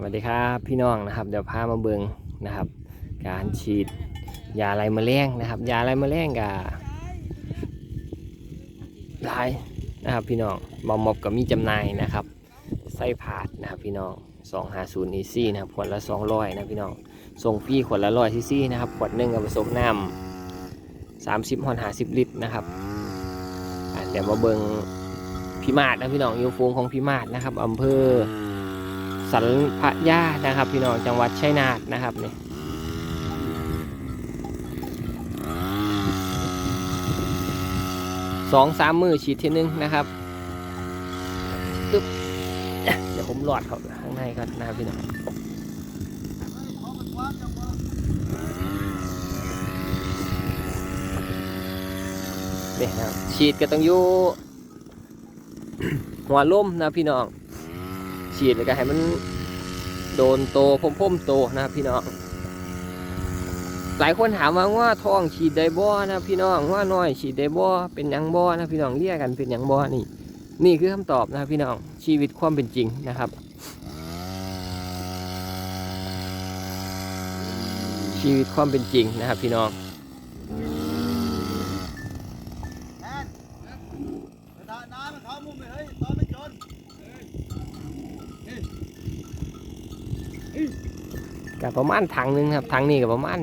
สวัสดีครับพี่น้องนะครับเดี๋ยวพามาเบิงนะครับ การฉีดยาไรแมลงนะครับ ยาไรแมลงกับลายนะครับพี่น้องบอมมอบกับมีจำหน่ายนะครับไส้ผาดนะครับพี่น้อง250 EC นะครับขวดละ200นะพี่น้องส่งฟรีขวดละ100ซีซีนะครับขวดหนึ่งกับผสมน้ำ30ฮอน50ลิตรนะครับเดี๋ยวมาเบิงพิมาศนะพี่น้องอยูฟูงของพิมาศนะครับอำเภอ สันพระย่านะครับ พี่น้องจังหวัดชัยนาทนะครับนี่สองสามมือฉีดทีนึงนะครับตึ๊บเดี๋ยวผมหลอดเขาข้างในก่อนนะครับพี่น้องนี่นะครับฉีดก็ต้องอยู่หัวล่มนะพี่น้อง ฉีดแล้วก็ให้มันโดนโตพ่มๆโตนะครับพี่น้องหลายคนถามว่าว่าท้องฉีดได้บ่นะพี่น้องว่าน้อยฉีดได้บ่เป็นยังบ่นะพี่น้องเรียกกันเป็นยังบ่นี่ นี่คือคำตอบนะพี่น้องชีวิตความเป็นจริงนะครับ ชีวิตความเป็นจริงนะครับพี่น้องแทน กระดาษน้ำมันเขามุมเลยเฮ้ยตอนไม่จนกับประมาณถังหนึงครับถังนี้กับประมาณ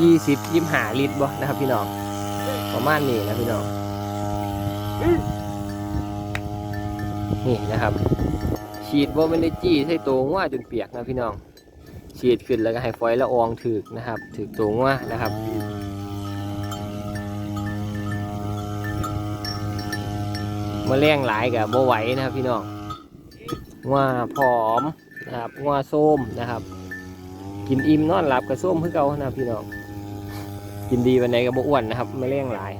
ยี่สิบยี่ห้าลิตรบ่นะครับพี่น้องประมาณนี้นะพี่น้องนี่นะครับ ฉีดว่าไม่ได้จี้ใส่ตัวง่วจนเปียกนะพี่น้อง ฉีดขึ้นแล้วก็ให้ฝอยละอองถึกนะครับถึกตัวง่วนะครับมาแรงหลายกับบ่ไหวนะครับพี่น้อง ง่วผอมนะครับง่วส้มนะครับ กินอิ่มนอนหลับกับส้มคือเก่านะพี่น้องกินดีวันไหนก็บบ่อ้วนนะครับไม่เลี้ยงหลาย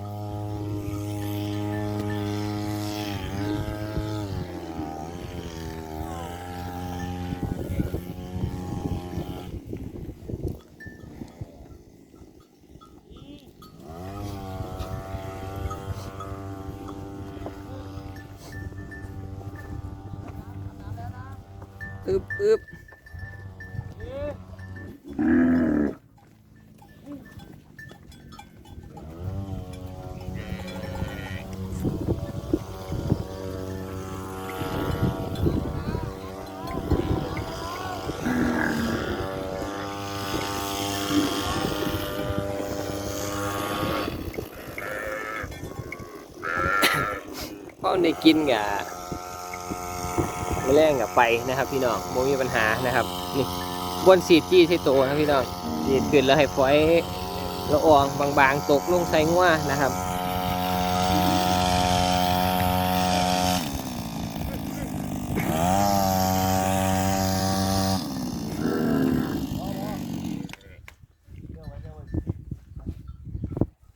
อึบอึบพราะในกินกับ แมลงกับไปนะครับ พี่น้องโมมีปัญหานะครับนี่บนสีดจี้ใส่โตวนะพี่น้องสีดขึ้นแล้วให้ฝอยละอองบางๆ ตกลงใส่งัวนะครับ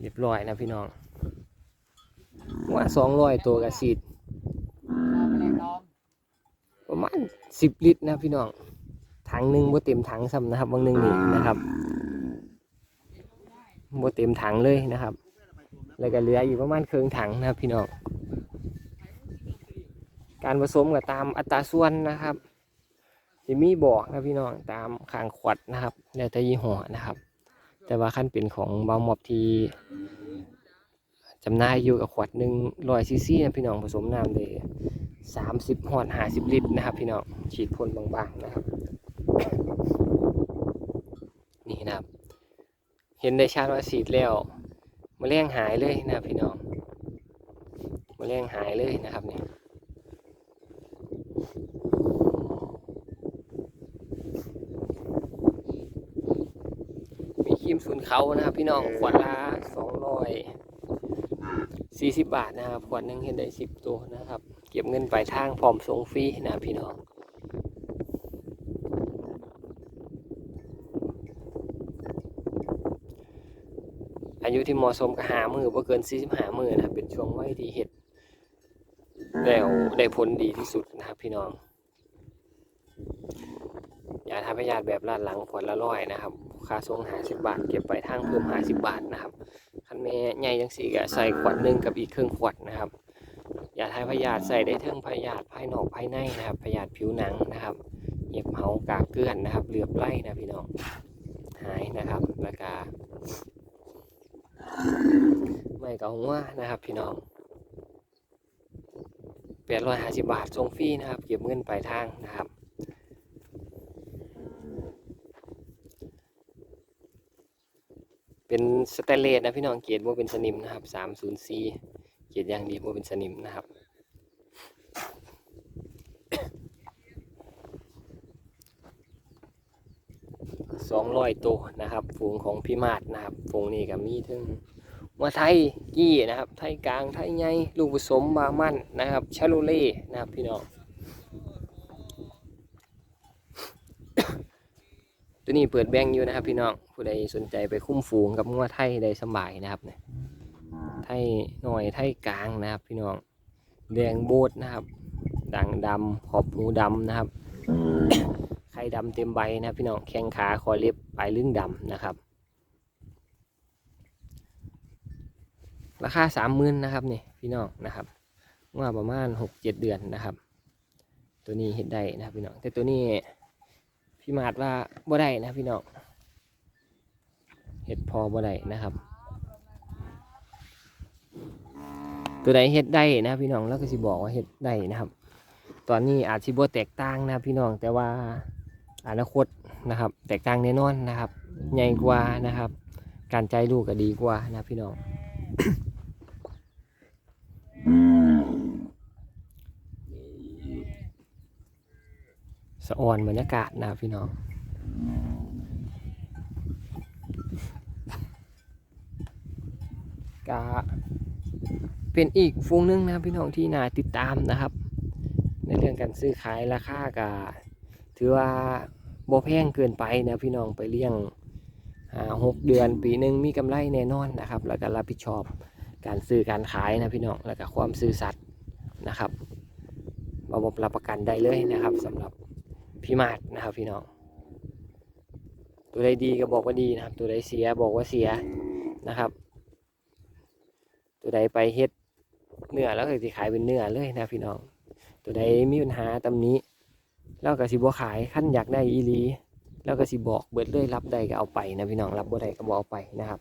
เรียบร้อยนะพี่น้องว่าสองร้อยตัวกับสีดประมาณ สิบลิตรนะพี่น้องถังหนึ่งบ่เต็มถังซ้ำนะครับบางหนึ่งนี่นะครับบ่เต็มถังเลยนะครับ แล้วก็เหลืออยู่ประมาณครึ่งถังนะครับพี่น้องการผสมก็ตามอัตราส่วนนะครับจะมีบอกนะพี่น้องตามข้างขวดนะครับ แล้วแต่ยี่ห้อนะครับ แต่ว่าขั้นเป็นของบางมอบที่จำหน่ายอยู่กับขวดหนึ่งร้อยซีซีนะพี่น้องผสมน้ำเลย สามสิบหอดห้าสิบลิตรนะครับ พี่น้องฉีดพ่นบางๆนะครับ นี่นะครับ เห็นได้ชัดว่าฉีดแล้วมะเร็งหายเลยนะพี่น้องมะเร็งหายเลยนะครับเนี่ยมีครีมสูนเขานะครับ พี่น้องขวดละสองร้อยสี่สิบบาทนะครับขวดหนึงเห็นได้สิบตัวนะครับ ก็บเงินปลายทางพร้อมส่งฟรีนะพี่น้องอายุที่เหมาะสมกับหามือบ่เกิน45หามือนะเป็นช่วงวัยที่เห็ดแล้วได้ผลดีที่สุดนะครับพี่น้องยาทาพยาธิแบบลาดหลังขวดละร้อยนะครับค่าส่ง50บบาท เก็บไปทางเพิ่ม50บบาทนะครับคันแม่ใหญ่จังสี่ก็ใส่ขวดหนึ่งกับอีกครึ่งขวดนะครับ ยาทายพยาธิใส่ได้ทั้งพยาธิภายนอกภายในนะครับพยาธิผิวหนังนะครับเห็บเหากากเกลื่อนนะครับเหลือบไล่นะพี่น้องหายนะครับแล้วก็ไม่กาหัวนะครับ พี่น้องแปดร้อยห้าสิบบาทส่งฟรีนะครับ เก็บเงินปลายทางนะครับเป็นสแตนเลสนะพี่น้องเกียรว่าเป็นสนิมนะครับสามศูนย์สี่ เกียรอย่างดีว่าเป็นสนิมนะครับ สองร้อยตัวนะครับ ฝูงของพี่มาดนะครับ ฝูงนี้ก็มีถึงว่าไทยกี้นะครับ ไทยกลาง ไทยใหญ่ลูกผสมบามันนะครับ ชาโลเล่นะครับพี่น้อง ตัวนี้เปิดแบงค์อยู่นะครับพี่น้อง ผู้ใดสนใจไปคุ้มฝูงกับงัวไทยได้สบายนะครับเนี่ย ไทยหน่อยไทยกลางนะครับ พี่น้องแดงโบดนะครับ ด่างดำขอบหูดำนะครับไข่ดำเต็มใบนะพี่น้องแข้งขาคอเล็บปลายลึงดำนะครับ ราคาสามหมื่นนะครับนี่พี่น้องนะครับว่าประมาณหกเจ็ดเดือนนะครับ ตัวนี้เห็ดได้นะครับพี่น้องแต่ตัวนี้พี่มาดว่าบ่ได้นะพี่น้องเห็ดพอบ่ได้นะครับ ตัวใดเห็ดได้นะพี่น้องแล้วก็สิบอกว่าเห็ดได้นะครับ ตอนนี้อาจสิบ่แตกต่างนะพี่น้องแต่ว่าอนาคตนะครับ แตกต่างแน่นอนนะครับใหญ่กว่านะครับ การใจลูกก็ดีกว่านะพี่น้องสะอ่อนบรรยากาศนะพี่น้องกะ เป็นอีกฟูงหนึงนะพี่น้องที่น่าติดตามนะครับ ในเรื่องการซื้อขายราคากะถือว่าบ่แพงเกินไปนะพี่น้องไปเลี้ยงหกเดือนปีหนึ่งมีกำไรแน่นอนนะครับ แล้วก็รับผิดชอบการซื้อการขายนะพี่น้องแล้วก็ความซื่อสัตย์นะครับระบบรับประกันได้เลยนะครับสำหรับพี่มาดนะครับพี่น้อง ตัวใดดีก็บอกว่าดีนะครับ ตัวใดเสียบอกว่าเสียนะครับ ตัวใดไปเฮ็ด เนื้อแล้วก็สิขายเป็นเนื้อเลยนะพี่น้อง ตัวใดมีปัญหาตำนี้เราก็สิบ่ขายขั้นอยากได้อีลีเราก็สิบอกเบิดเลยรับได้ก็เอาไปนะพี่น้องรับบ่ได้ก็บ่เอาไปนะครับ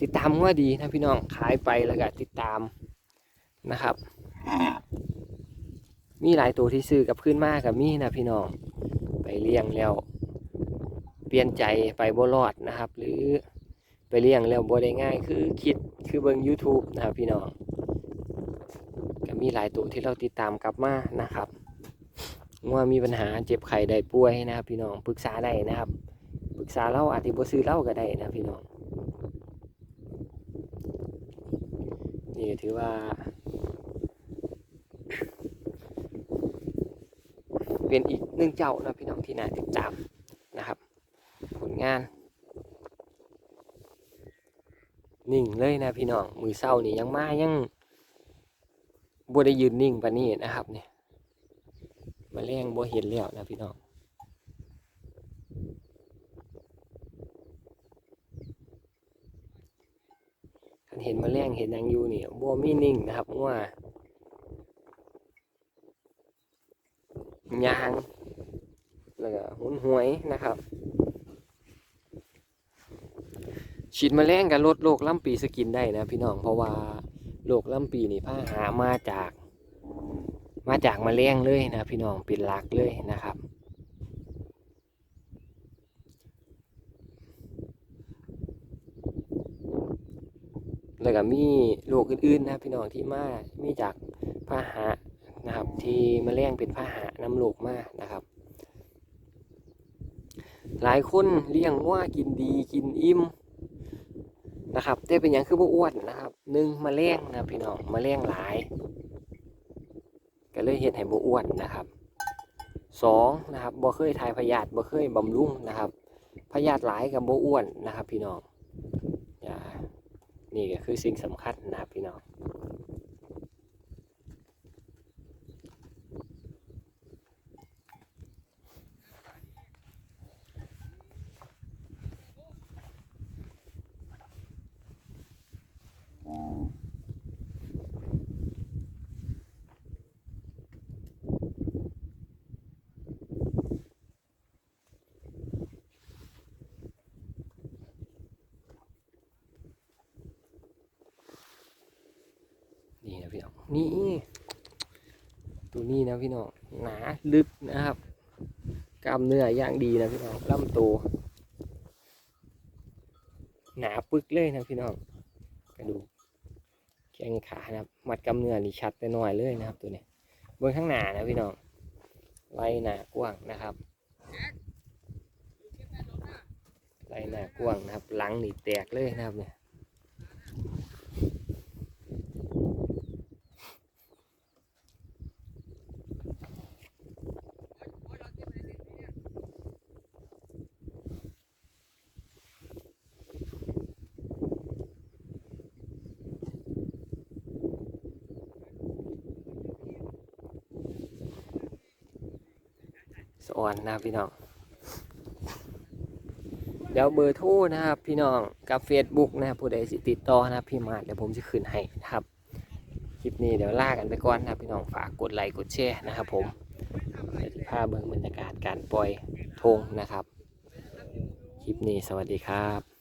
ติดตามว่าดีนะพี่น้องขายไปแล้วก็ติดตามนะครับ มีหลายตัวที่ซื้อกับขึ้นมากับมีนะพี่น้องไปเลี้ยงแล้ว เปลี่ยนใจไปบ่รอดนะครับ หรือ ไปเลี้ยงแล้วบ่ได้ง่ายคือคิดคือเบิ่ง YouTube นะครับพี่น้องก็มีหลายตัวที่เราติดตามกลับมานะครับว่ามีปัญหาเจ็บไข้ได้ป่วยนะครับพี่น้องปรึกษาได้นะครับปรึกษาเราอาจจะบ่ซื้อเล้าก็ได้นะพี่น้อง นี่ถือว่าเป็นอีกหนึ่งเจ้านะพี่น้องที่น่าติดตามนะครับ ผลงาน นิ่งเลยนะพี่น้องมือเศร้านี่ยังมายังบ่ได้ยืนนิ่งปานนี้นะครับเนี่ยมาแรงบ่เห็นแล้วนะพี่น้องคันเห็นมาแรงเห็นหยังอยู่เนี่ยบ่มีนิ่งนะครับว่ายางแล้วก็หุนหวยนะครับ ฉีดแมลงกับลดโรคล่ำปีสกินได้นะพี่น้องเพราะว่าโรคล่ำปีนี่พาหามาจาก มาจากมแมลงเลยนะพี่น้องเป็นหลักเลยนะครับ แล้วก็มีโรคอื่นๆนะพี่น้องที่มามีจากพาหะนะครับ ที่มแมลงเป็นพาหะน้ำโรคมานะครับหลายคนเลี้ยงว่ากินดีกินอิ่ม นะครับแต่เป็นอย่างคือบ่อ้วนนะครับหนึ่งแมลงนะพี่น้องแมลงหลาย ก็เลยเห็ดให้บ่อ้วนนะครับสองนะครับบ่เคยทายพยาธิบ่เคยบำรุงนะครับพยาธิหลายกับบ่อ้วนนะครับ พี่น้องนี่ก็คือสิ่งสำคัญนะครับพี่น้อง นี่ตัวนี้นะพี่น้องหนาลึกนะครับกล้ามเนื้อย่างดีนะพี่น้องลำตัวหนาปึกเลยนะพี่น้องกระดูกแข้งขานะครับ มัดกล้ามเนื้อนี่ชัดแต่น้อยเลยนะครับ ตัวนี้เบื้องข้างหน้านะพี่น้องไล่หนากว้างนะครับไล่หนากว้างนะครับ หลังนี่แตกเลยนะครับเนี่ย อ่อนนะครับพี่น้อง เดี๋ยวเบอร์โทรนะครับ พี่น้องกับ Facebook นะครับผู้ใดสิติดต่อนะครับพี่มาเดี๋ยวผมจะขึ้นให้นะครับคลิปนี้เดี๋ยวลากันไปก่อนนะครับพี่น้องฝากกดไลค์กดแชร์นะครับ ผมภาพเบื้องบรรยากาศการปล่อยธงนะครับ คลิปนี้สวัสดีครับ